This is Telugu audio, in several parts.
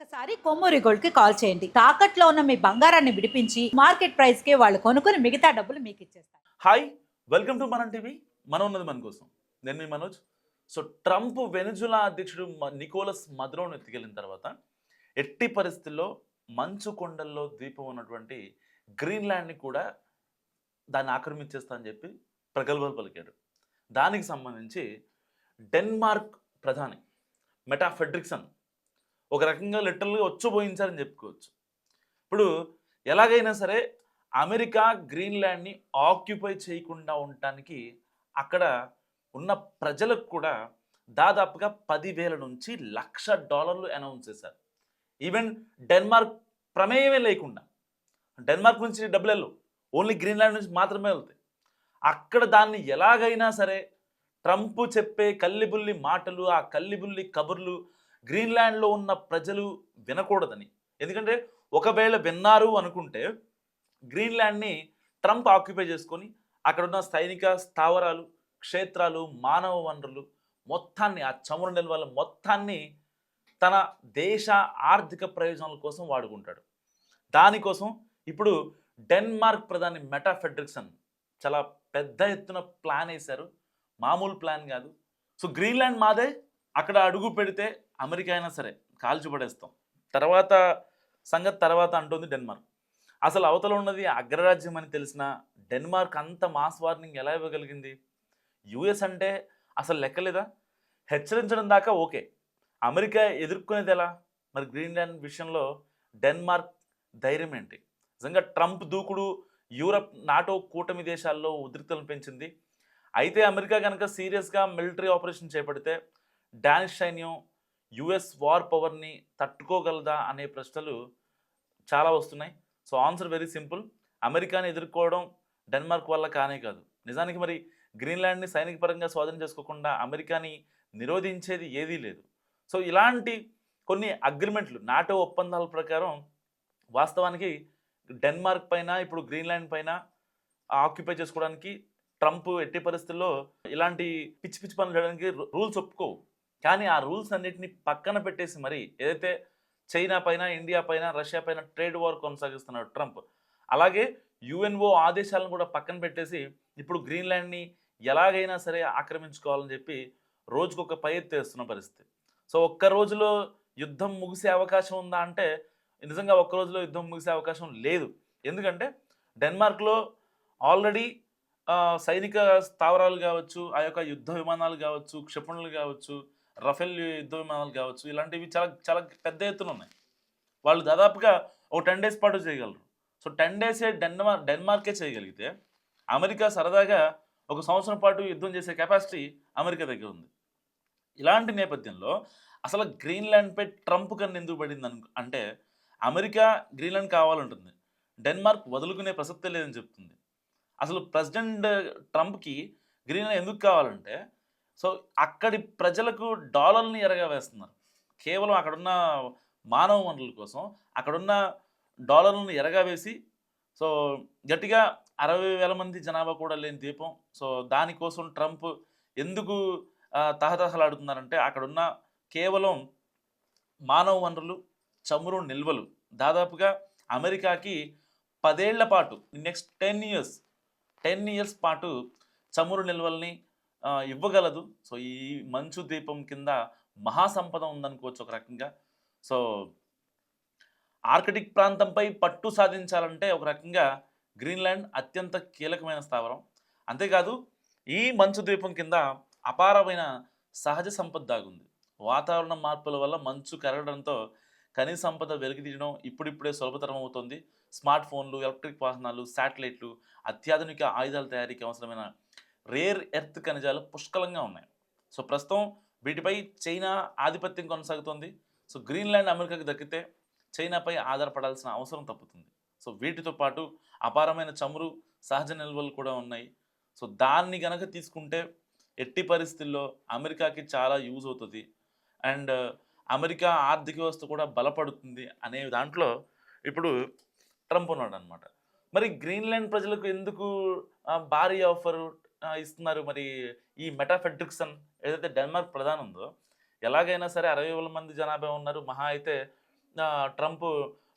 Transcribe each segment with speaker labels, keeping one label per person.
Speaker 1: ఒక్కసారి కొమ్మూరి గోల్డ్కి కాల్ చేయండి. తాకట్లో ఉన్న మీ బంగారాన్ని విడిపించి మార్కెట్ ప్రైస్కి వాళ్ళు కొనుక్కుని మిగతా డబ్బులు మీకు ఇచ్చేస్తారు.
Speaker 2: Hi welcome to Manam TV. మనం ఉన్నది మన కోసం. నేను మీ మనోజ్. సో ట్రంప్ వెనుజులా అధ్యక్షుడు నికోలస్ మద్రోను ఎత్తుకెళ్ళిన తర్వాత ఎట్టి పరిస్థితుల్లో మంచు కొండల్లో ద్వీపం ఉన్నటువంటి గ్రీన్లాండ్ని కూడా దాన్ని ఆక్రమించేస్తా అని చెప్పి ప్రగల్భాలు పలికాడు దానికి సంబంధించి డెన్మార్క్ ప్రధాని మెటా ఫెడ్రిక్సన్ ఒక రకంగా లిటరల్గా వచ్చుపోయించారని చెప్పుకోవచ్చు. ఇప్పుడు ఎలాగైనా సరే అమెరికా గ్రీన్లాండ్ని ఆక్యుపై చేయకుండా ఉండటానికి అక్కడ ఉన్న ప్రజలకు కూడా దాదాపుగా పదివేల నుంచి లక్ష డాలర్లు అనౌన్స్ చేశారు. ఈవెన్ డెన్మార్క్ ప్రమేయమే లేకుండా. డెన్మార్క్ నుంచి డబ్బులు వెళ్ళవు. ఓన్లీ గ్రీన్లాండ్ నుంచి మాత్రమే వెళ్తాయి. అక్కడ దాన్ని ఎలాగైనా సరే ట్రంప్ చెప్పే కల్లిబుల్లి మాటలు ఆ కల్లిబుల్లి కబుర్లు గ్రీన్లాండ్లో ఉన్న ప్రజలు వినకూడదని. ఎందుకంటే ఒకవేళ విన్నారు అనుకుంటే గ్రీన్లాండ్ని ట్రంప్ ఆక్యుపై చేసుకొని అక్కడ ఉన్న సైనిక స్థావరాలు క్షేత్రాలు మానవ వనరులు మొత్తాన్ని ఆ చమురు నిల్వల మొత్తాన్ని తన దేశ ఆర్థిక ప్రయోజనాల కోసం వాడుకుంటాడు. దానికోసం ఇప్పుడు డెన్మార్క్ ప్రధాని మెటా ఫెడ్రిక్సన్ చాలా పెద్ద ఎత్తున ప్లాన్ వేశారు. మామూలు ప్లాన్ కాదు. సో గ్రీన్లాండ్ మాదే అక్కడ అడుగు పెడితే అమెరికా అయినా సరే కాల్చిపడేస్తాం. తర్వాత సంగతి తర్వాత అంటుంది డెన్మార్క్. అసలు అవతల ఉన్నది అగ్రరాజ్యం అని తెలిసిన డెన్మార్క్ అంత మాస్ వార్నింగ్ ఎలా ఇవ్వగలిగింది? యుఎస్ అంటే అసలు లెక్కలేదా? హెచ్చరించడం దాకా ఓకే. అమెరికా ఎదుర్కొనేది ఎలా? మరి గ్రీన్లాండ్ విషయంలో డెన్మార్క్ ధైర్యం ఏంటి? నిజంగా ట్రంప్ దూకుడు యూరప్ నాటో కూటమి దేశాల్లో ఉద్రిక్తలను పెంచింది. అయితే అమెరికా కనుక సీరియస్గా మిలిటరీ ఆపరేషన్ చేపడితే డానిష్ సైన్యం యుఎస్ వార్ పవర్ని తట్టుకోగలదా అనే ప్రశ్నలు చాలా వస్తున్నాయి. So answer very simple. అమెరికాని ఎదుర్కోవడం డెన్మార్క్ వల్ల కానే కాదు. నిజానికి మరి గ్రీన్లాండ్ని సైనిక పరంగా స్వాధీనం చేసుకోకుండా అమెరికాని నిరోధించేది ఏదీ లేదు. సో ఇలాంటి కొన్ని అగ్రిమెంట్లు నాటో ఒప్పందాల ప్రకారం వాస్తవానికి డెన్మార్క్ పైన ఇప్పుడు గ్రీన్లాండ్ పైన ఆక్యుపై చేసుకోవడానికి ట్రంప్ ఎట్టి పరిస్థితుల్లో ఇలాంటి పిచ్చి పిచ్చి పనులు చేయడానికి రూల్స్ ఒప్పుకోవు. కానీ ఆ రూల్స్ అన్నిటిని పక్కన పెట్టేసి మరి ఏదైతే చైనా పైన ఇండియా పైన రష్యా పైన ట్రేడ్ వార్ కొనసాగిస్తున్నాడు ట్రంప్ అలాగే యుఎన్ఓ ఆదేశాలను కూడా పక్కన పెట్టేసి ఇప్పుడు గ్రీన్లాండ్ని ఎలాగైనా సరే ఆక్రమించుకోవాలని చెప్పి రోజుకొక పై ఎత్తేస్తున్న పరిస్థితి. సో ఒక్క రోజులో యుద్ధం ముగిసే అవకాశం ఉందా అంటే నిజంగా ఒక్క రోజులో యుద్ధం ముగిసే అవకాశం లేదు. ఎందుకంటే డెన్మార్క్లో ఆల్రెడీ సైనిక స్థావరాలు కావచ్చు ఆ యొక్క యుద్ధ విమానాలు కావచ్చు క్షిపణులు కావచ్చు రఫేల్ యుద్ధ విమానాలు కావచ్చు ఇలాంటివి చాలా చాలా పెద్ద ఎత్తున ఉన్నాయి. వాళ్ళు దాదాపుగా ఒక టెన్ డేస్ పాటు చేయగలరు. సో టెన్ డేసే డెన్మార్క్ డెన్మార్కే చేయగలిగితే అమెరికా సరదాగా ఒక సంవత్సరం పాటు యుద్ధం చేసే కెపాసిటీ అమెరికా దగ్గర ఉంది. ఇలాంటి నేపథ్యంలో అసలు గ్రీన్లాండ్పై ట్రంప్ కన్నా ఎందుకు పడింది అను అంటే అమెరికా గ్రీన్లాండ్ కావాలంటుంది. డెన్మార్క్ వదులుకునే ప్రసక్తే లేదని చెప్తుంది. అసలు ప్రెసిడెంట్ ట్రంప్కి గ్రీన్లాండ్ ఎందుకు కావాలంటే సో అక్కడి ప్రజలకు డాలర్ని ఎరగా వేస్తున్నారు కేవలం అక్కడున్న మానవ వనరుల కోసం అక్కడున్న డాలర్లను ఎరగా వేసి సో గట్టిగా అరవై వేల మంది జనాభా కూడా లేని ద్వీపం సో దానికోసం ట్రంప్ ఎందుకు తహతహలాడుతున్నారంటే అక్కడున్న కేవలం మానవ వనరులు చమురు నిల్వలు. దాదాపుగా అమెరికాకి పదేళ్ళ పాటు next ten years ten years పాటు చమురు నిల్వల్ని ఇవ్వగలదు. సో ఈ మంచు ద్వీపం కింద మహాసంపద ఉందనుకోవచ్చు ఒక రకంగా. సో ఆర్కిటిక్ ప్రాంతంపై పట్టు సాధించాలంటే ఒక రకంగా గ్రీన్లాండ్ అత్యంత కీలకమైన స్థావరం. అంతేకాదు ఈ మంచు ద్వీపం కింద అపారమైన సహజ సంపద దాగుంది. వాతావరణ మార్పుల వల్ల మంచు కరగడంతో ఖనిజ సంపద వెలికితీయడం ఇప్పుడిప్పుడే సులభతరం అవుతుంది స్మార్ట్ ఫోన్లు ఎలక్ట్రిక్ వాహనాలు శాటిలైట్లు అత్యాధునిక ఆయుధాల తయారీకి అవసరమైన రేర్ ఎర్త్ ఖనిజాలు పుష్కలంగా ఉన్నాయి. సో ప్రస్తుతం వీటిపై చైనా ఆధిపత్యం కొనసాగుతోంది. సో గ్రీన్లాండ్ అమెరికాకి దక్కితే చైనాపై ఆధారపడాల్సిన అవసరం తప్పుతుంది. సో వీటితో పాటు అపారమైన చమురు సహజ నిల్వలు కూడా ఉన్నాయి. సో దాన్ని గనక తీసుకుంటే ఎట్టి పరిస్థితుల్లో అమెరికాకి చాలా యూజ్ అవుతుంది. అండ్ అమెరికా ఆర్థిక వ్యవస్థ కూడా బలపడుతుంది అనే దాంట్లో ఇప్పుడు ట్రంప్ ఉన్నాడు అనమాట మరి గ్రీన్లాండ్ ప్రజలకు ఎందుకు భారీ ఆఫర్ ఇస్తున్నారు. మరి ఈ మెటాఫెడ్రిక్సన్ ఏదైతే డెన్మార్క్ ప్రధాని ఉందో ఎలాగైనా సరే అరవై వేల మంది జనాభా ఉన్నారు. మహా అయితే ట్రంప్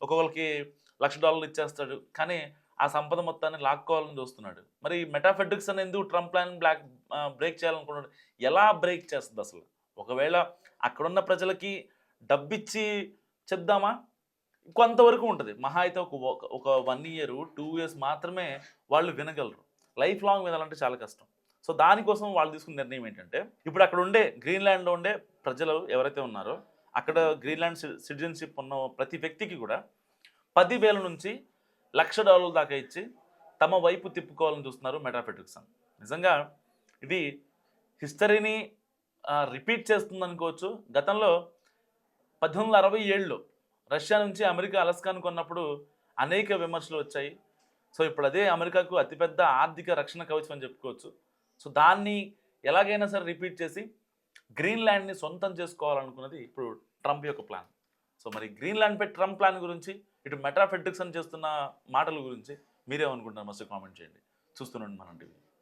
Speaker 2: ఒక్కొక్కరికి లక్ష డాలర్లు ఇచ్చేస్తాడు. కానీ ఆ సంపద మొత్తాన్ని లాక్కోవాలని చూస్తున్నాడు. మరి మెటాఫెడ్రిక్స్ ఎందుకు ట్రంప్ ప్లాన్ బ్లాక్ బ్రేక్ చేయాలనుకున్నాడు ఎలా బ్రేక్ చేస్తుంది అసలు? ఒకవేళ అక్కడున్న ప్రజలకి డబ్బిచ్చి చెప్దామా? కొంతవరకు ఉంటుంది. మహా అయితే ఒక- ఒక వన్ ఇయర్ టూ ఇయర్స్ మాత్రమే వాళ్ళు వినగలరు. లైఫ్ లాంగ్ వినాలంటే చాలా కష్టం. సో దానికోసం వాళ్ళు తీసుకున్న నిర్ణయం ఏంటంటే ఇప్పుడు అక్కడ ఉండే గ్రీన్లాండ్లో ఉండే ప్రజలు ఎవరైతే ఉన్నారో అక్కడ గ్రీన్లాండ్ సిటిజన్షిప్ ఉన్న ప్రతి వ్యక్తికి కూడా పదివేల నుంచి లక్ష డాలర్ల దాకా ఇచ్చి తమ వైపు తిప్పుకోవాలని చూస్తున్నారు మెటాఫెట్రిక్స్ అని నిజంగా ఇది హిస్టరీని రిపీట్ చేస్తుంది అనుకోవచ్చు. గతంలో పద్దెనిమిది వందల అరవై ఏడులో రష్యా నుంచి అమెరికా అలస్కాను కొన్నప్పుడు అనేక విమర్శలు వచ్చాయి. సో ఇప్పుడు అదే అమెరికాకు అతిపెద్ద ఆర్థిక రక్షణ కవచం అని చెప్పుకోవచ్చు. సో దాన్ని ఎలాగైనా సరే రిపీట్ చేసి గ్రీన్లాండ్ని సొంతం చేసుకోవాలనుకున్నది ఇప్పుడు ట్రంప్ యొక్క ప్లాన్. సో మరి గ్రీన్లాండ్పై ట్రంప్ ప్లాన్ గురించి ఇటు మెట్రాఫెడ్రిక్స్ అని చేస్తున్న మాటల గురించి మీరేమనుకుంటున్నారు? మస్తు కామెంట్ చేయండి. చూస్తున్నాండి మనం టీవీ.